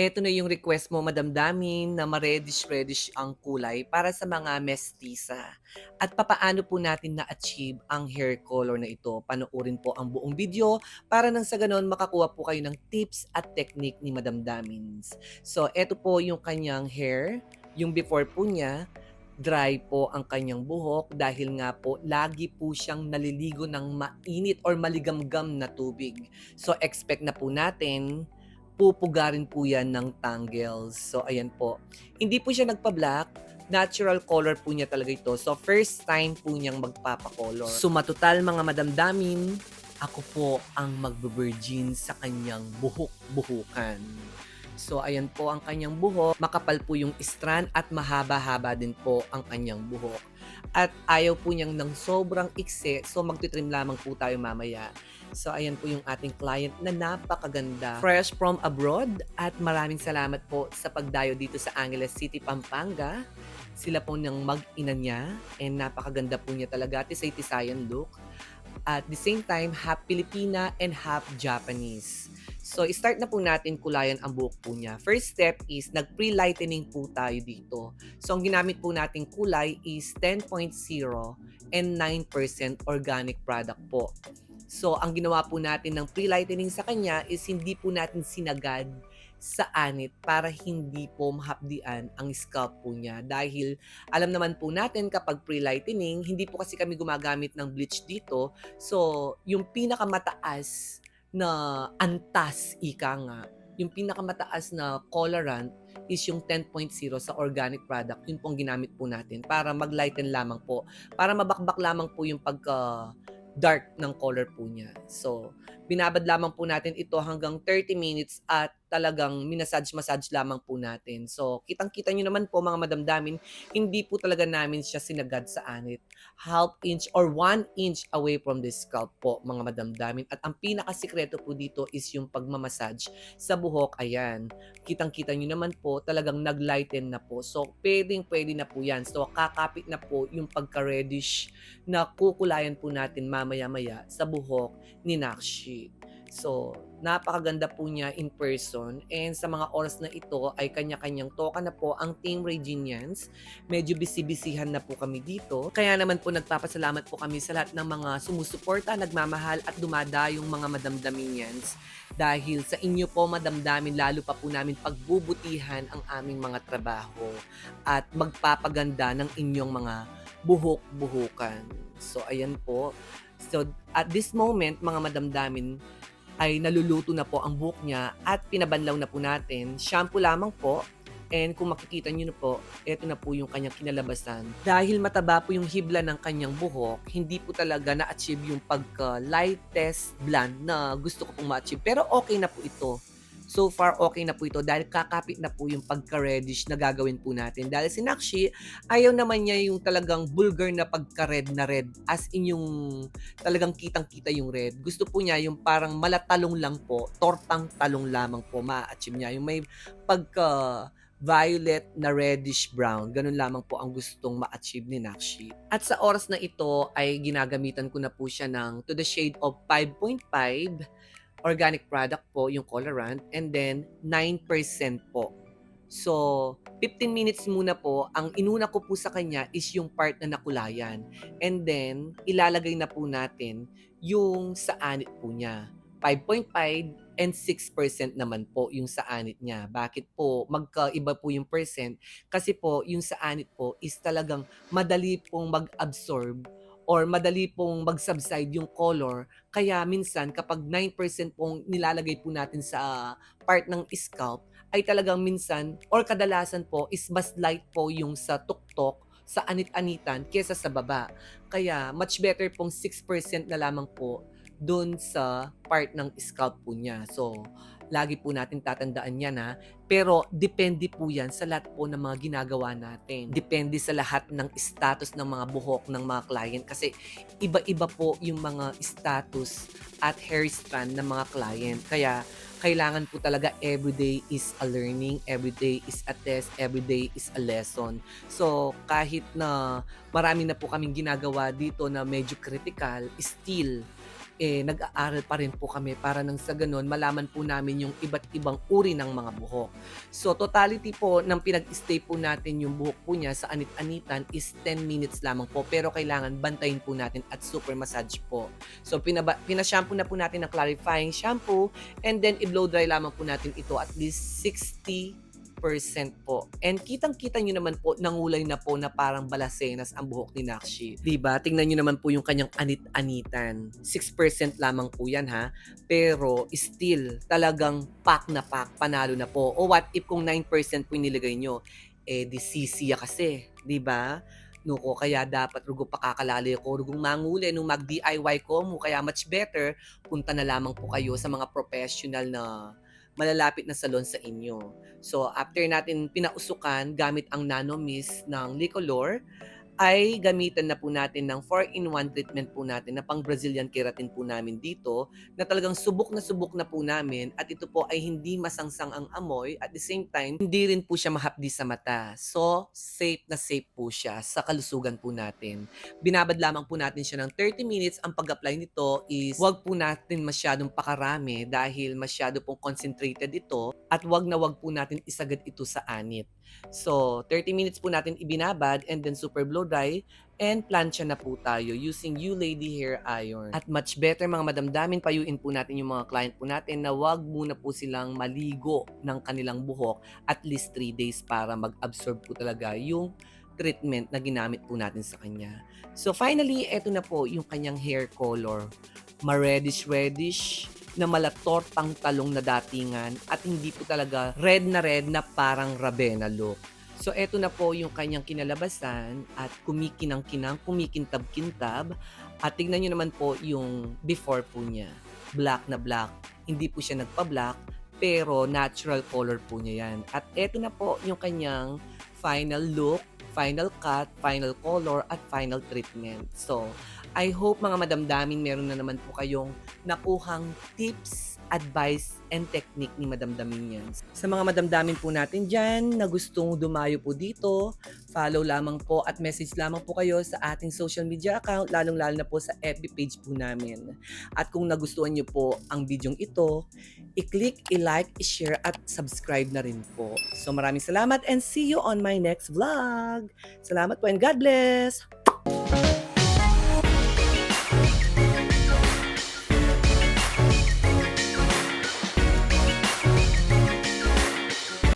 Eto na yung request mo madamdamin na ma-reddish-reddish ang kulay para sa mga mestiza. At papaano po natin na-achieve ang hair color na ito? Panoorin po ang buong video para nang sa ganon makakuha po kayo ng tips at technique ni Madam Damins. So, eto po yung kanyang hair. Yung before po niya, dry po ang kanyang buhok dahil nga po lagi po siyang naliligo ng mainit or maligamgam na tubig. So, expect na po natin pupugarin po yan ng tangles. So, ayan po. Hindi po siya nagpa-black. Natural color po niya talaga ito. So, first time po niyang magpapakolor. So, matutal mga madamdamin, ako po ang magbe-virgin sa kanyang buhok-buhukan. So, ayan po ang kanyang buhok. Makapal po yung strand at mahaba-haba din po ang kanyang buhok. At ayaw po niyang ng sobrang ikse. So, magtitrim lamang po tayo mamaya. So, ayan po yung ating client na napakaganda. Fresh from abroad. At maraming salamat po sa pagdayo dito sa Angeles City, Pampanga. Sila po ng mag-ina niya. And napakaganda po niya talaga. Tisay-tisayan look. At the same time, half Filipina and half Japanese. So, start na po natin kulayan ang buhok po niya. First step is, nag-pre-lightening po tayo dito. So, ang ginamit po nating kulay is 10.0 and 9% organic product po. So, ang ginawa po natin ng pre-lightening sa kanya is hindi po natin sinagad sa anit para hindi po mahapdian ang scalp po niya. Dahil alam naman po natin kapag pre-lightening, hindi po kasi kami gumagamit ng bleach dito. So, yung pinakamataas na antas, ika nga, yung pinakamataas na colorant is yung 10.0 sa organic product. Yun pong ginamit po natin para mag-lighten lamang po. Para mabakbak lamang po yung pagka dark ng color po niya. So, binabad lamang po natin ito hanggang 30 minutes at talagang minasage-massage lamang po natin. So, kitang-kita nyo naman po mga madamdamin, hindi po talaga namin siya sinagad sa anit. Half inch or 1 inch away from the scalp po mga madamdamin. At ang pinakasikreto po dito is yung pagmamassage sa buhok. Ayan, kitang-kita nyo naman po, talagang nag-lighten na po. So, pwedeng-pwede na po yan. So, kakapit na po yung pagka-reddish na kukulayan po natin mamaya-maya sa buhok ni Nakshi. So, napakaganda po niya in person and sa mga oras na ito ay kanya-kanyang toka na po ang Team Reginians. Medyo busy-busyhan na po kami dito. Kaya naman po nagpapasalamat po kami sa lahat ng mga sumusuporta, nagmamahal at dumadayong mga madamdaminians. Dahil sa inyo po madamdamin, lalo pa po namin pagbubutihan ang aming mga trabaho at magpapaganda ng inyong mga buhok-buhukan. So, ayan po. So, at this moment, mga madamdamin, ay naluluto na po ang buhok niya at pinabanlaw na po natin. Shampoo lamang po. And kung makikita nyo na po, ito na po yung kanyang kinalabasan. Dahil mataba po yung hibla ng kanyang buhok, hindi po talaga na-achieve yung pagka-lightest blonde na gusto ko pong ma-achieve. Pero okay na po ito so far okay na po ito dahil kakapit na po yung pagka-reddish na gagawin po natin. Dahil si Nakshi, ayaw naman niya yung talagang vulgar na pagka-red na red as in yung talagang kitang-kita yung red. Gusto po niya yung parang malatalong lang po, tortang talong lamang po ma-achieve niya. Yung may pagka violet na reddish brown. Ganun lamang po ang gustong ma-achieve ni Nakshi. At sa oras na ito ay ginagamitan ko na po siya ng to the shade of 5.5 organic product po, yung colorant, and then 9% po. So, 15 minutes muna po, ang inuna ko po sa kanya is yung part na nakulayan. And then, ilalagay na po natin yung sa anit po niya. 5.5 and 6% naman po yung sa anit niya. Bakit po magkaiba po yung percent? Kasi po yung sa anit po is talagang madali pong mag-absorb or madali pong mag-subside yung color. Kaya minsan kapag 9% pong nilalagay po natin sa part ng scalp, ay talagang minsan or kadalasan po is mas light po yung sa tuktok sa anit-anitan kesa sa baba. Kaya much better pong 6% na lamang po doon sa part ng scalp po niya. So, lagi po natin tatandaan yan ha. Pero depende po yan sa lahat po ng mga ginagawa natin. Depende sa lahat ng status ng mga buhok ng mga client kasi iba-iba po yung mga status at hair strand ng mga client. Kaya kailangan po talaga everyday is a learning, everyday is a test, everyday is a lesson. So kahit na marami na po kaming ginagawa dito na medyo critical, still eh, nag-aaral pa rin po kami para nang sa ganun, malaman po namin yung iba't ibang uri ng mga buhok. So, totality po ng pinag-stay po natin yung buhok po niya sa anit-anitan is 10 minutes lamang po. Pero kailangan bantayin po natin at super massage po. So, pinaba, pinashampoo na po natin ng clarifying shampoo and then i-blow dry lamang po natin ito at least 60 po. And kitang-kita nyo naman po, nangulay na po na parang balasenas ang buhok ni Nakshi. ba? Tingnan nyo naman po yung kanyang anit-anitan. 6% lamang po yan ha. Pero still, talagang pack na pack, panalo na po. O what if kung 9% po yung nilagay nyo? Eh, di sisiya kasi. ba? Nuko, kaya dapat rugo pakakalali ko, rugong manguli, nung mag-DIY ko mo, kaya much better, punta na lamang po kayo sa mga professional na malalapit na salon sa inyo. So, after natin pinausukan gamit ang Nano Mist ng Licolor, ay gamitan na po natin ng 4-in-1 treatment po natin na pang Brazilian keratin po namin dito na talagang subok na subok na po namin at ito po ay hindi masangsang ang amoy at the same time hindi rin po siya mahapdi sa mata. So, safe na safe po siya sa kalusugan po natin. Binabad lamang po natin siya ng 30 minutes. Ang pag-apply nito is wag po natin masyadong pakarami dahil masyado pong concentrated ito at wag na wag po natin isagad ito sa anit. So, 30 minutes po natin ibinabad and then super blow dry and plancha na po tayo using You Lady Hair Iron. At much better mga madamdamin, payuin po natin yung mga client po natin na wag muna po silang maligo ng kanilang buhok at least 3 days para mag-absorb po talaga yung treatment na ginamit po natin sa kanya. So finally, eto na po yung kanyang hair color. Ma-reddish-reddish na malatortang talong na datingan at hindi po talaga red na red na parang Ravenna look. So eto na po yung kanyang kinalabasan at kumikinang-kinang, kumikintab-kintab at tignan nyo naman po yung before po niya. Black na black. Hindi po siya nagpa-black pero natural color po niya yan. At eto na po yung kanyang final look, final cut, final color at final treatment. So, I hope mga madamdamin meron na naman po kayong nakuhang tips, advice, and technique ni Madam Daminians. Sa mga madamdamin po natin dyan na gustong dumayo po dito, follow lamang po at message lamang po kayo sa ating social media account, lalong-lalo na po sa FB page po namin. At kung nagustuhan nyo po ang bidyong ito, i-click, i-like, i-share at subscribe na rin po. So maraming salamat and see you on my next vlog. Salamat po and God bless!